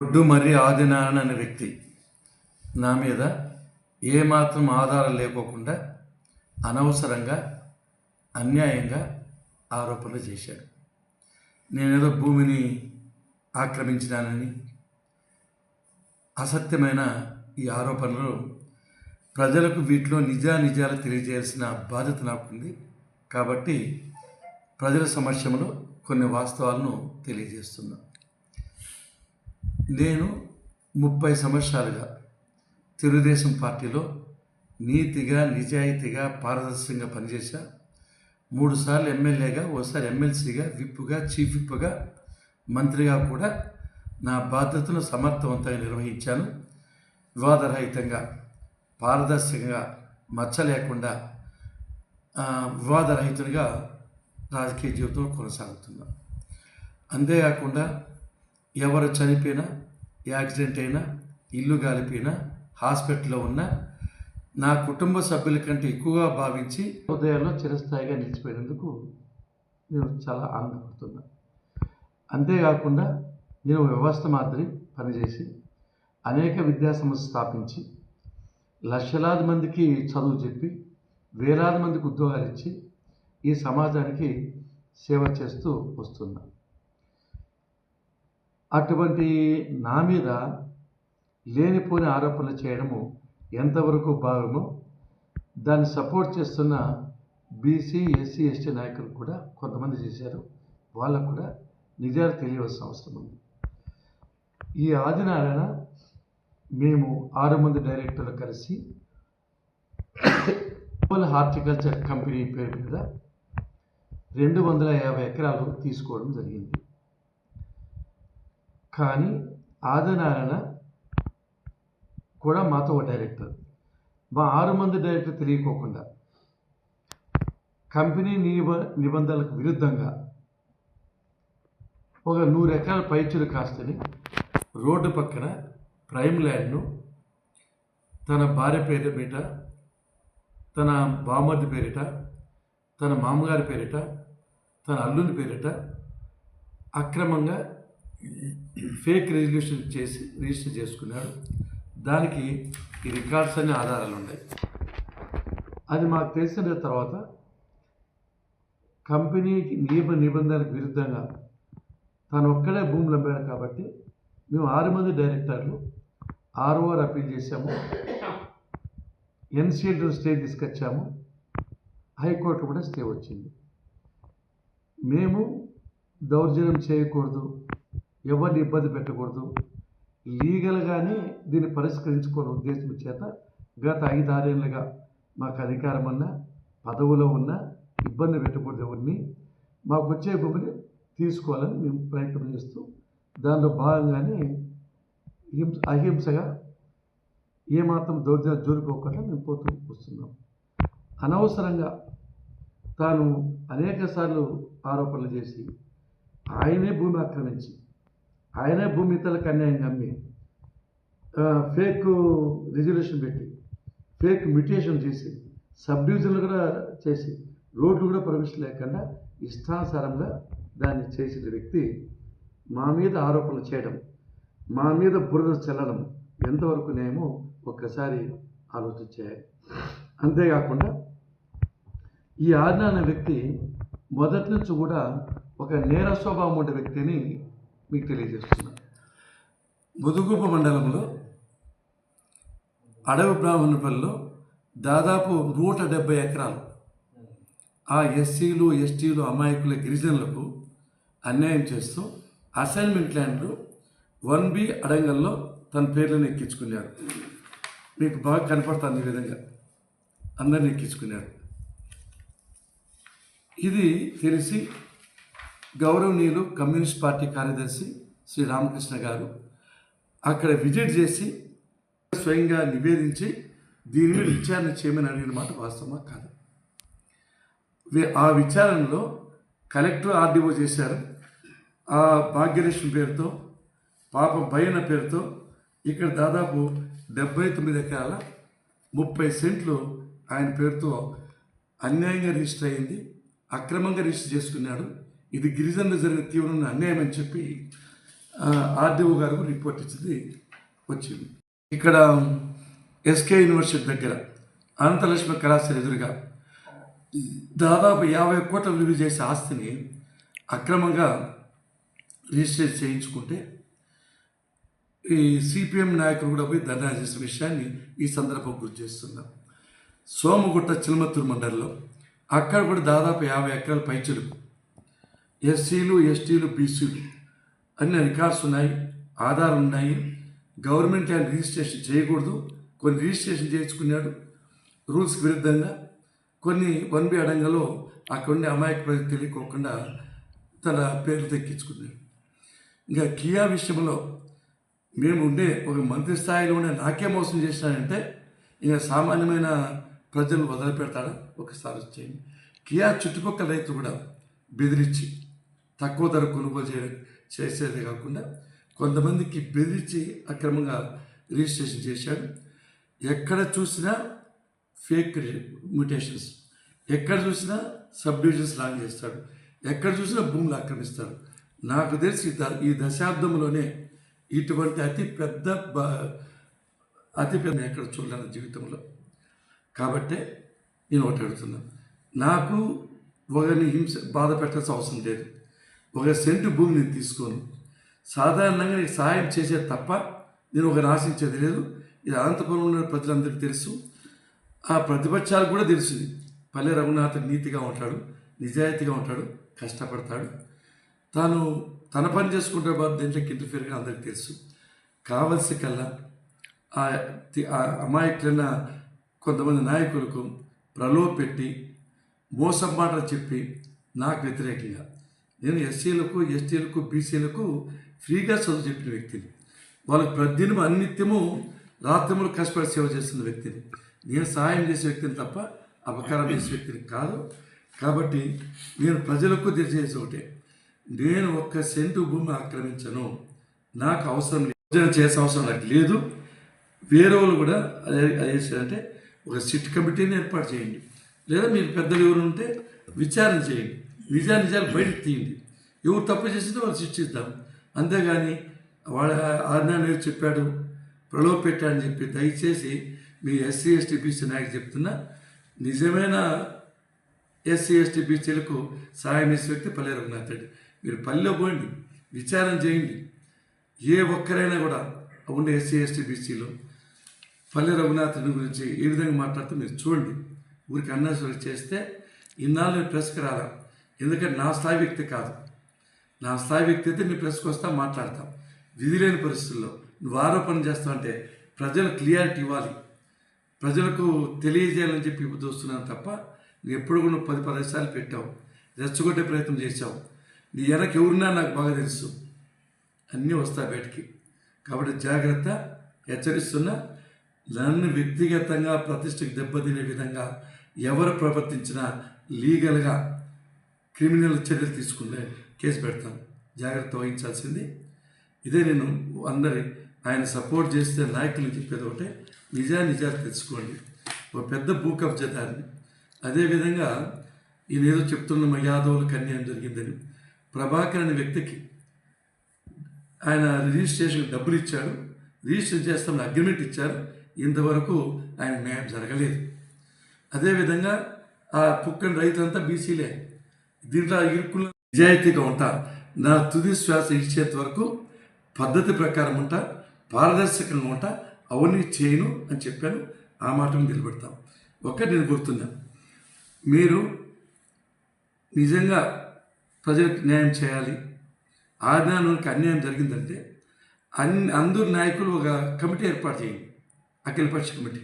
ఒడ్డు మర్రి ఆదినారాయణ అనే వ్యక్తి నా మీద ఏమాత్రం ఆధారం లేకోకుండా అనవసరంగా అన్యాయంగా ఆరోపణలు చేశాడు. నేనేదో భూమిని ఆక్రమించినానని అసత్యమైన ఈ ఆరోపణలు ప్రజలకు వీటిలో నిజానిజాలు తెలియజేయాల్సిన బాధ్యత నాకుంది. కాబట్టి ప్రజల సమక్షంలో కొన్ని వాస్తవాలను తెలియజేస్తున్నాను నేను ముప్పై సంవత్సరాలుగా తెలుగుదేశం పార్టీలో నీతిగా నిజాయితీగా పారదర్శకంగా పనిచేశా. మూడుసార్లు ఎమ్మెల్యేగా ఓసారి ఎమ్మెల్సీగా విప్పుగా చీఫ్ విప్పుగా మంత్రిగా కూడా నా బాధ్యతను సమర్థవంతంగా నిర్వహించాను. వివాదరహితంగా పారదర్శకంగా మచ్చ లేకుండా ఆ, వివాదరహితంగా రాజకీయ జీవితం కొనసాగుతున్నాను అంతేకాకుండా ఎవరు చనిపోయినా యాక్సిడెంట్ అయినా ఇల్లు గాలిపోయినా హాస్పిటల్లో ఉన్నా నా కుటుంబ సభ్యుల కంటే ఎక్కువగా భావించి హృదయంలో చిరస్థాయిగా నిలిచిపోయినందుకు నేను చాలా ఆనందపడుతున్నా. అంతేకాకుండా నేను వ్యవస్థ మాదిరి పనిచేసి అనేక విద్యా సంస్థ స్థాపించి లక్షలాది మందికి చదువు చెప్పి వేలాది మందికి ఉద్యోగాలు ఇచ్చి ఈ సమాజానికి సేవ చేస్తూ వస్తున్నా. అటువంటి నా మీద లేనిపోని ఆరోపణలు చేయడము ఎంతవరకు భాగమో దాన్ని సపోర్ట్ చేస్తున్న బీసీ ఎస్సీ ఎస్టీ నాయకులు కూడా కొంతమంది చేశారు. వాళ్ళకు కూడా నిజాలు తెలియవలసిన అవసరం ఉంది. ఈ ఆదినారాయణ మేము ఆరు మంది డైరెక్టర్లు కలిసి గ్లోబల్ హార్టికల్చర్ కంపెనీ పేరు మీద రెండు వందల యాభై ఎకరాలు తీసుకోవడం జరిగింది. కానీ ఆదినారాయణ కూడా మాతో ఒక డైరెక్టర్. మా ఆరు మంది డైరెక్టర్ తెలియకోకుండా. కంపెనీ నిబ నిబంధనలకు విరుద్ధంగా ఒక నూరు ఎకరాల పైచులు కాస్తని రోడ్డు పక్కన ప్రైమ్ ల్యాండ్ను తన భార్య పేరు మీద తన బామ్మది పేరిట తన మామగారి పేరిట తన అల్లుని పేరిట అక్రమంగా ఫేక్ రిజల్యూషన్ చేసి రిజిస్టర్ చేసుకున్నాడు. దానికి ఈ రికార్డ్స్ అనే ఆధారాలు ఉన్నాయి. అది మాకు తెలిసిన తర్వాత కంపెనీకి నియమ నిబంధనలకు విరుద్ధంగా తను ఒక్కడే భూములు అమ్మాడు కాబట్టి మేము ఆరు మంది డైరెక్టర్లు ఆర్ఓఆర్ అప్పీల్ చేశాము. ఎన్సీఎల్ స్టే తీసుకొచ్చాము. హైకోర్టు కూడా స్టే వచ్చింది. మేము దౌర్జన్యం చేయకూడదు. ఎవరిని ఇబ్బంది పెట్టకూడదు. లీగల్గానే దీన్ని పరిష్కరించుకోని ఉద్దేశం చేత గత ఐదారేళ్ళుగా మాకు అధికారం ఉన్న పదవులో ఉన్న ఇబ్బంది పెట్టకూడదు ఎవరిని మాకు వచ్చే భూమిని తీసుకోవాలని మేము ప్రయత్నం చేస్తూ దానిలో భాగంగానే హింస అహింసగా ఏమాత్రం దౌర్జన్యం జోరుకోకుండా మేము పోతూ వస్తున్నాం. అనవసరంగా తాను అనేక సార్లు ఆరోపణలు చేసి ఆయనే భూమి ఆక్రమించి ఆయనే భూమి ఇతరులకు అన్యాయంగా అమ్మి ఫేక్ రిజల్యూషన్ పెట్టి ఫేక్ మ్యూటేషన్ చేసి సబ్ డివిజన్లు కూడా చేసి రోడ్లు కూడా పర్మిషన్ లేకుండా ఇష్టానుసారంగా దాన్ని చేసిన వ్యక్తి మా మీద ఆరోపణలు చేయడం మా మీద బురద చల్లడం ఎంతవరకు నేమో ఒక్కసారి ఆలోచించాయి అంతేకాకుండా ఈ ఆజ్ఞ అనే వ్యక్తి మొదటి నుంచి కూడా ఒక నేర స్వభావం ఉండే వ్యక్తిని మీకు తెలియజేస్తున్నాను ముదుగుప మండలంలో అడవి బ్రాహ్మణపల్లిలో దాదాపు నూట డెబ్బై ఎకరాలు ఆ ఎస్సీలు ఎస్టీలు అమాయకుల గిరిజనులకు అన్యాయం చేస్తూ అసైన్మెంట్ ల్యాండ్లు వన్ బి అడంగల్లో తన పేర్లను ఎక్కించుకున్నారు. మీకు బాగా కనపడుతుంది ఈ విధంగా. అందరిని ఎక్కించుకున్నారు. ఇది తెలిసి గౌరవనీయులు కమ్యూనిస్ట్ పార్టీ కార్యదర్శి శ్రీ రామకృష్ణ గారు అక్కడ విజిట్ చేసి స్వయంగా నివేదించి దీని మీద విచారణ చేయమని అడిగిన మాట వాస్తవమా కాదు. వి- ఆ విచారణలో కలెక్టర్ ఆర్డీఓ చేశారు. ఆ భాగ్యలక్ష్మి పేరుతో పాప భయన పేరుతో ఇక్కడ దాదాపు డెబ్బై తొమ్మిది ఎకరాల ముప్పై సెంట్లు ఆయన పేరుతో అన్యాయంగా రిజిస్టర్ అయింది అక్రమంగా రిజిస్టర్ చేసుకున్నాడు. ఇది గిరిజనులు జరిగిన తీవ్రమైన అన్యాయం అని చెప్పి ఆర్డీఓ గారు రిపోర్ట్ ఇచ్చింది వచ్చింది. ఇక్కడ ఎస్కే యూనివర్సిటీ దగ్గర అనంతలక్ష్మి కళాశాల ఎదురుగా దాదాపు యాభై కోట్ల విలువ చేసే ఆస్తిని అక్రమంగా రిజిస్టర్ చేయించుకుంటే ఈ సిపిఎం నాయకులు కూడా పోయి ధర్నా చేసిన విషయాన్ని ఈ సందర్భం గుర్తు చేస్తున్నాం. సోమగుట్ట చిలమత్తూరు మండలంలో అక్కడ కూడా దాదాపు యాభై ఎకరాల పైచలుపు ఎస్సీలు ఎస్టీలు బీసీలు అన్ని రికార్డ్స్ ఉన్నాయి ఆధారాలు ఉన్నాయి. గవర్నమెంట్ ల్యాండ్ రిజిస్ట్రేషన్ చేయకూడదు. కొన్ని రిజిస్ట్రేషన్ చేయించుకున్నాడు రూల్స్కి విరుద్ధంగా. కొన్ని వన్ బి అడంగలో అక్కడ ఉండే అమాయక ప్రజలు తెలియకోకుండా తన పేర్లు తెక్కించుకున్నాడు. ఇంకా కియా విషయంలో మేము ఉండే ఒక మంత్రి స్థాయిలో ఉండే నాకే మోసం చేసినాడంటే ఇంకా సామాన్యమైన ప్రజలు వదిలిపెడతాడా? ఒకసారి చేయండి కియా చుట్టుపక్కల రైతు కూడా బెదిరించి తక్కువ ధర కొనుగోలు చేయడం చేసేదే కాకుండా కొంతమందికి బెదిరించి అక్రమంగా రిజిస్ట్రేషన్ చేశాడు. ఎక్కడ చూసినా ఫేక్ మ్యూటేషన్స్ ఎక్కడ చూసినా సబ్ డివిజన్స్ లాంగ్ చేస్తాడు ఎక్కడ చూసినా భూములు ఆక్రమిస్తాడు. నాకు తెలిసి ఈ దశాబ్దంలోనే ఇటువంటి అతి పెద్ద బ- అతి పెద్ద ఎక్కడ చూడలేను జీవితంలో. కాబట్టే నేను ఒకటి అడుగుతున్నాను నాకు ఒకరిని హింస బాధ పెట్టాల్సిన అవసరం లేదు. ఒక సెంటు భూమి నేను తీసుకోను. సాధారణంగా నీకు సహాయం చేసే తప్ప నేను ఒకరిని ఆశించేది లేదు. ఇది అనంతపురం ఉన్న ప్రజలందరికీ తెలుసు. ఆ ప్రతిపక్షాలు కూడా తెలుసు. పల్లె రఘునాథ్ నీతిగా ఉంటాడు నిజాయితీగా ఉంటాడు కష్టపడతాడు. తాను తన పని చేసుకుంటే బాధ దేంట్లోకి ఇంటర్ఫియర్గా అందరికీ తెలుసు. కావలసి కల్లా ఆ ఆ అమాయకులైన కొంతమంది నాయకులకు ప్రలోభ పెట్టి మోసం మాటలు చెప్పి నాకు వ్యతిరేకంగా నేను ఎస్సీలకు ఎస్టీలకు బీసీలకు ఫ్రీగా చదువు చెప్పిన వ్యక్తిని. వాళ్ళకి ప్రతిదినం అన్నిత్యము రాత్రిములు కష్టపడి సేవ చేస్తున్న వ్యక్తిని. నేను సహాయం చేసే వ్యక్తిని తప్ప అపకారం చేసే వ్యక్తిని కాదు. కాబట్టి నేను ప్రజలకు తెలియజేసే ఒకటే. నేను ఒక్క సెంటు భూమి ఆక్రమించను. నాకు అవసరం లేదు. చేసే అవసరం నాకు లేదు. వేరే వాళ్ళు కూడా అదే అదే ఒక సిట్ కమిటీని ఏర్పాటు చేయండి. లేదా మీరు పెద్దలు ఎవరు ఉంటే విచారణ చేయండి. నిజా నిజాలు బయటకు తీయండి. ఎవరు తప్పు చేసిందో వాళ్ళు శిక్షిద్దాం అంతేగాని వాళ్ళ ఆజ్ఞా చెప్పాడు ప్రలోభ పెట్టాడని చెప్పి దయచేసి మీ ఎస్సీ ఎస్టీ బీసీ నాయకు చెప్తున్నా నిజమైన ఎస్సీ ఎస్టీ బీసీలకు సహాయం చేసే వ్యక్తి పల్లె రఘునాథ్ రెడ్డి. మీరు పల్లెలో పోండి విచారణ చేయండి. ఏ ఒక్కరైనా కూడా ఉండే ఎస్సీ ఎస్టీ బీసీలో పల్లె రఘునాథుని గురించి ఏ విధంగా మాట్లాడుతూ మీరు చూడండి. ఊరికి అన్నసరి చేస్తే ఇన్నాళ్ళు ప్రెస్కి రాలా. ఎందుకంటే నా స్థాయి వ్యక్తి కాదు. నా స్థాయి వ్యక్తి అయితే నీ ప్రెస్కి వస్తా మాట్లాడతాం. విధి లేని పరిస్థితుల్లో నువ్వు ఆరోపణ చేస్తావు అంటే ప్రజలు క్లియారిటీ ఇవ్వాలి. ప్రజలకు తెలియజేయాలని చెప్పి ఇప్పుడు చూస్తున్నాను తప్ప నువ్వు ఎప్పుడు కూడా పది ప్రదేశాలు పెట్టావు. రెచ్చగొట్టే ప్రయత్నం చేశావు. నీ వెనక ఎవరున్నా నాకు బాగా తెలుసు. అన్నీ వస్తాయి బయటికి. కాబట్టి జాగ్రత్త హెచ్చరిస్తున్నా. నన్ను వ్యక్తిగతంగా ప్రతిష్టకు దెబ్బతినే విధంగా ఎవరు ప్రవర్తించినా లీగల్గా క్రిమినల్ చర్యలు తీసుకునే కేసు పెడతాను జాగ్రత్త వహించాల్సింది. ఇదే నేను అందరి ఆయన సపోర్ట్ చేస్తే నాయకులు చెప్పేది ఒకటే నిజా నిజాలు తెలుసుకోండి. ఒక పెద్ద భూ కబ్జాదారిని అదేవిధంగా ఈయనేదో చెప్తున్న మా యాదవులకు అన్యాయం జరిగిందని ప్రభాకర్ అనే వ్యక్తికి ఆయన రిజిస్ట్రేషన్ డబ్బులు ఇచ్చాడు. రిజిస్టర్ చేస్తామని అగ్రిమెంట్ ఇచ్చారు. ఇంతవరకు ఆయన న్యాయం జరగలేదు. అదేవిధంగా ఆ పుక్కని రైతులంతా బీసీలే. దీంట్లో ఇరుకుల నిజాయితీగా ఉంటా నా తుది శ్వాస ఇచ్చేంత వరకు పద్ధతి ప్రకారం ఉంటా పారదర్శకంగా ఉంటా అవన్నీ చేయను అని చెప్పాను. ఆ మాటను నిలబెడతాం. ఒక్కటి నేను గుర్తున్నా. మీరు నిజంగా ప్రజలకు న్యాయం చేయాలి. ఆజ్ఞానానికి అన్యాయం జరిగిందంటే అన్ని అందరు నాయకులు ఒక కమిటీ ఏర్పాటు చేయండి. అఖిలపక్ష కమిటీ.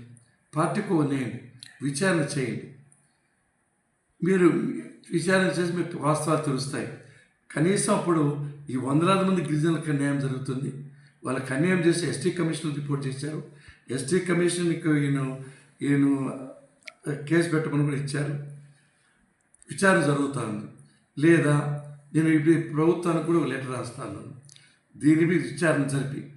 పార్టీకి నేయండి. విచారణ చేయండి. మీరు విచారణ చేసి మీకు వాస్తవాలు తెలుస్తాయి. కనీసం అప్పుడు ఈ వందలాది మంది గిరిజనులకు అన్యాయం జరుగుతుంది. వాళ్ళకి అన్యాయం చేసి ఎస్టీ కమిషన్ రిపోర్ట్ చేశారు. ఎస్టీ కమిషన్కి ఈయన ఈయన కేసు పెట్టమని కూడా ఇచ్చారు. విచారణ జరుగుతుంది లేదా నేను ఇప్పుడు ప్రభుత్వానికి కూడా ఒక లెటర్ రాస్తాను. దీని మీద విచారణ జరిపి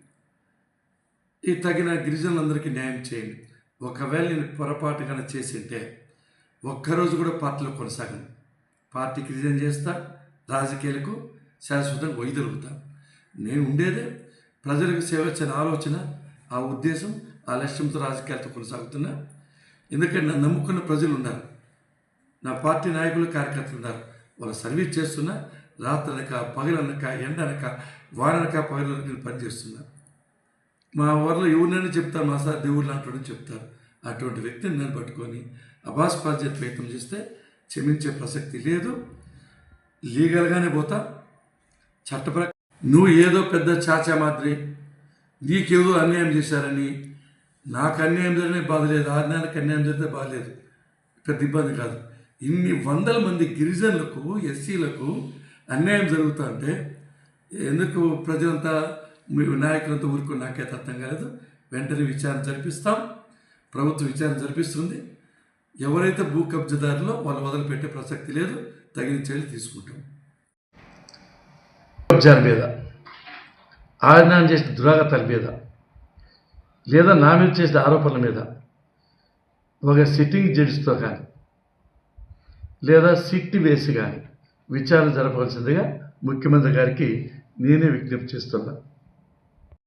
ఈ తగిన గిరిజనులందరికీ న్యాయం చేయండి. ఒకవేళ నేను పొరపాటుగా చేసింటే ఒక్కరోజు కూడా పార్టీలో కొనసాగను. పార్టీకి రిజైన్ చేస్తా రాజకీయాలకు శాశ్వతంగా వైదొలుగుతా. నేను ఉండేదే ప్రజలకు సేవ వచ్చే ఆలోచన ఆ ఉద్దేశం ఆ లక్ష్యంతో రాజకీయాలతో కొనసాగుతున్నా. ఎందుకంటే నన్ను నమ్ముకున్న ప్రజలు ఉన్నారు. నా పార్టీ నాయకులు కార్యకర్తలు ఉన్నారు. వాళ్ళు సర్వీస్ చేస్తున్నా రాత్రనక పగలనక ఎండనక వారనక పగలనక నేను పనిచేస్తున్నా. మా ఊర్లో ఎవరినైనా చెప్తారు మా సార్ దేవుళ్ళు అంటాడని చెప్తారు. అటువంటి వ్యక్తిని నేను పట్టుకొని అభాస్పాద్య ప్రయత్నం చేస్తే క్షమించే ప్రసక్తి లేదు. లీగల్గానే పోతా. చట్టప్ర నువ్వు ఏదో పెద్ద చాచా మాదిరి నీకేదో అన్యాయం చేశారని నాకు అన్యాయం జరిగిన బాధ లేదు. ఆరు నెలలకు అన్యాయం జరిగితే బాధలేదు పెద్ద ఇబ్బంది కాదు. ఇన్ని వందల మంది గిరిజనులకు ఎస్సీలకు అన్యాయం జరుగుతా అంటే ఎందుకు ప్రజలంతా మీ నాయకులంతా ఊరుకుని నాకైతే అర్థం కాలేదు. వెంటనే విచారణ జరిపిస్తాం. ప్రభుత్వం విచారణ జరిపిస్తుంది. ఎవరైతే భూ కబ్జదారులో వాళ్ళు మొదలుపెట్టే ప్రసక్తి లేదు తగిన చర్యలు తీసుకుంటాం. కబ్జాల మీద ఆయన చేసిన దురాగతాల మీద లేదా నా మీద చేసిన ఆరోపణల మీద ఒక సిట్టింగ్ జడ్జితో కానీ లేదా సిట్ వేసి కానీ విచారణ జరపవలసిందిగా ముఖ్యమంత్రి గారికి నేనే విజ్ఞప్తి చేస్తున్నా.